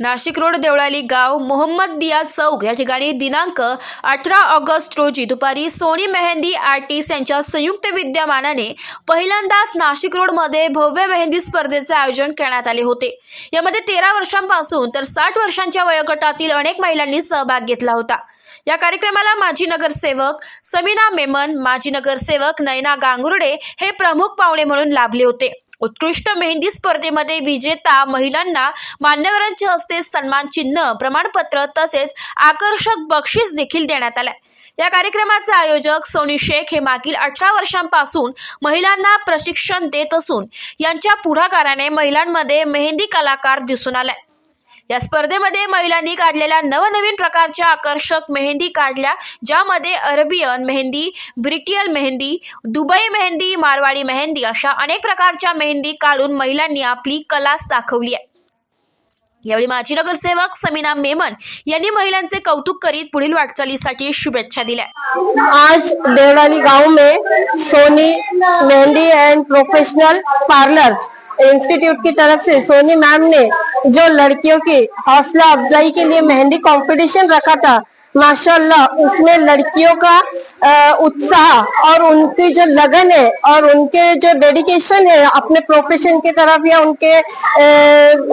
Nashik road Deolali गाव मोहम्मद दिया चौक या ठिकाणी दिनांक अठरा ऑगस्ट रोजी दुपारी सोनी मेहंदी आर्टिस्ट यांच्या संयुक्त विद्यमानाने पहिल्यांदाच नाशिक रोडमध्ये भव्य मेहंदी स्पर्धेचे आयोजन करण्यात आले होते. यामध्ये तेरा वर्षांपासून तर साठ वर्षांच्या वयोगटातील अनेक महिलांनी सहभाग घेतला होता. या कार्यक्रमाला माजी नगरसेवक समीना मेमन माजी नगरसेवक नयना गांगुर्डे हे प्रमुख पाहुणे म्हणून लाभले होते. उत्कृष्ट मेहंदी स्पर्धेमध्ये विजेता महिलांना मान्यवरांच्या हस्ते सन्मान चिन्ह प्रमाणपत्र तसेच आकर्षक बक्षीस देखील देण्यात आलं. या कार्यक्रमाचे आयोजक सोनी शेख हे मागील अठरा वर्षांपासून महिलांना प्रशिक्षण देत असून यांच्या पुढाकाराने महिलांमध्ये मेहंदी कलाकार दिसून आलाय या स्पर्धेमध्ये महिलांनी काढलेल्या नवनवीन प्रकारच्या आकर्षक मेहंदी काढल्या ज्यामध्ये Arabian mehndi bridal mehndi Dubai mehndi Marwari mehndi अशा अनेक प्रकारच्या मेहंदी काढून महिलांनी आपली कलाच दाखवली आहे. यावेळी माजी नगरसेवक समीना मेमन यांनी महिलांचे कौतुक करीत पुढील वाटचालीसाठी शुभेच्छा दिल्या. आज देवराली गांव में Soni mehndi and professional parlour institute की तरफ से सोनी मैम ने जो लड़कियों की हौसला अफजाई के लिए मेहंदी कंपटीशन रखा था माशाल्लाह, उसमें लड़कियों का उत्साह और उनकी जो लगन है और उनके जो डेडिकेशन है, अपने प्रोफेशन की तरफ़ या उनके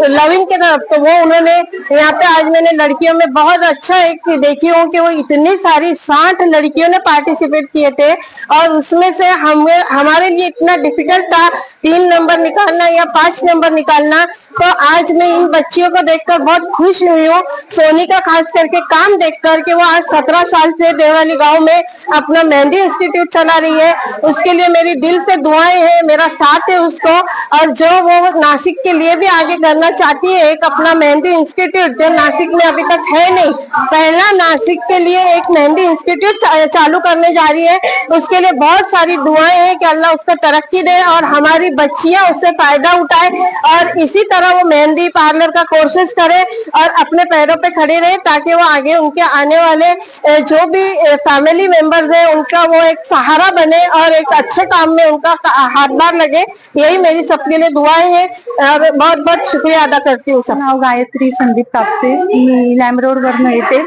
लविंग की तरफ़ तो वो उन्होंने यहाँ पे आज मैंने लड़कियों में बहुत अच्छा एक देखी हूँ कि वो इतनी सारी साठ लड़कियों ने पार्टिसिपेट किए थे और उसमें से हम, हमारे लिए इतना डिफ़िकल्ट था तीन नंबर निकालना या पाँच नंबर निकालना तो आज मैं इन बच्चियों को देखकर बहुत खुश हुई हूँ। सोनी का खास करके काम देख कर कि वो आज सत्रह साल से देवाली गाँव में अपना मेहंदी इंस्टीट्यूट चला रही है। उसके लिए मेरी दिल से दुआएँ हैं, मेरा साथ है उसको। और जो वो नासिक के लिए भी आगे करना चाहती है, एक अपना मेहंदी इंस्टीट्यूट जो नासिक में अभी तक है नहीं, पहला नासिक के लिए एक मेहंदी इंस्टीट्यूट चालू करने जा रही है। उसके लिए बहुत सारी दुआएँ हैं कि अल्लाह उसको तरक्की दे और हमारी बच्चियाँ उससे फ़ायदा उठाए और इसी तरह वो मेहंदी पार्लर का कोर्सेज करे और अपने पैरों पे खड़े रहे ताकि वो आगे उनके आने वाले जो भी फैमिली मेंबर्स हैं, उनका वो एक सहारा बने और एक अच्छे काम में उनका हाथ बार लगे, यही मेरी सबके लिए दुआएँ हैं। और बहुत बहुत शुक्रिया अदा करती हूँ सब गायत्री संदीप तापसे मैं लैमरोड रोडवरनं येते.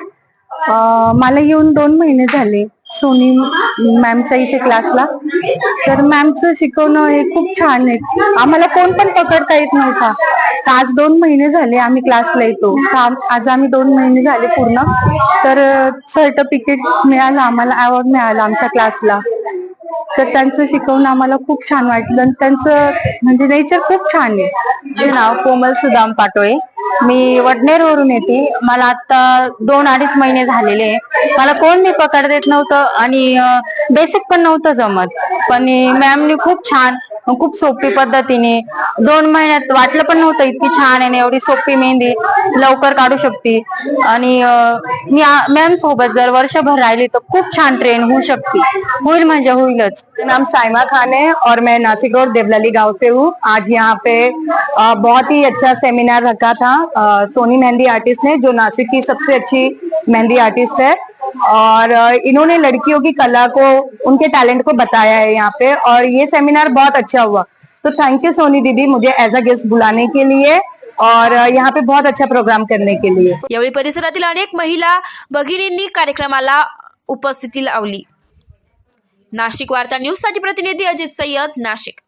मला येऊन दोन महीने सोनी मॅमच्या इथे क्लासला. तर मॅमचं शिकवणं हे खूप छान आहे. आम्हाला कोण पण पकडता येत नव्हता. तर आज दोन महिने झाले आम्ही क्लासला येतो. तर आज आम्ही दोन महिने झाले पूर्ण. तर सर्टिफिकेट मिळालं आम्हाला अवॉर्ड मिळाला आमच्या क्लासला. तर त्यांचं शिकवणं आम्हाला खूप छान वाटलं. आणि त्यांचं म्हणजे नेचर खूप छान आहे. नाव कोमल सुदाम पाटोळे. मी वडनेरवरून येते. मला आता दोन अडीच महिने झालेले मला कोण मी पकड देत नव्हतं आणि बेसिक पण नव्हतं जमत. पण मॅमनी खूप छान खूप सोपी पद्धतीने. दोन महिन्यात वाटलं पण नव्हतं इतकी छान आहे एवढी सोपी मेहंदी लवकर काढू शकते. आणि मी मॅम सोबत जर वर्षभर राहिली तर खूप छान ट्रेन होऊ शकते. होईल म्हणजे होईलच. नाम साइमा खान है और मैं नासिक रोड देवलाली गांव से हूँ. आज यहाँ पे बहुत ही अच्छा सेमिनार रखा था सोनी मेहंदी आर्टिस्ट ने जो नासिक की सबसे अच्छी मेहंदी आर्टिस्ट है। और इन्होंने लड़कियों की कला को उनके टैलेंट को बताया है यहाँ पे और ये सेमिनार बहुत अच्छा हुआ। तो थैंक यू सोनी दीदी मुझे एज अ गेस्ट बुलाने के लिए और यहाँ पे बहुत अच्छा प्रोग्राम करने के लिए। यावेळी परिसरातील अनेक महिला भगिनींनी कार्यक्रमाला उपस्थिती लावली। नाशिक वार्ता न्यूजसाठी प्रतिनिधी अजित सय्यद नाशिक।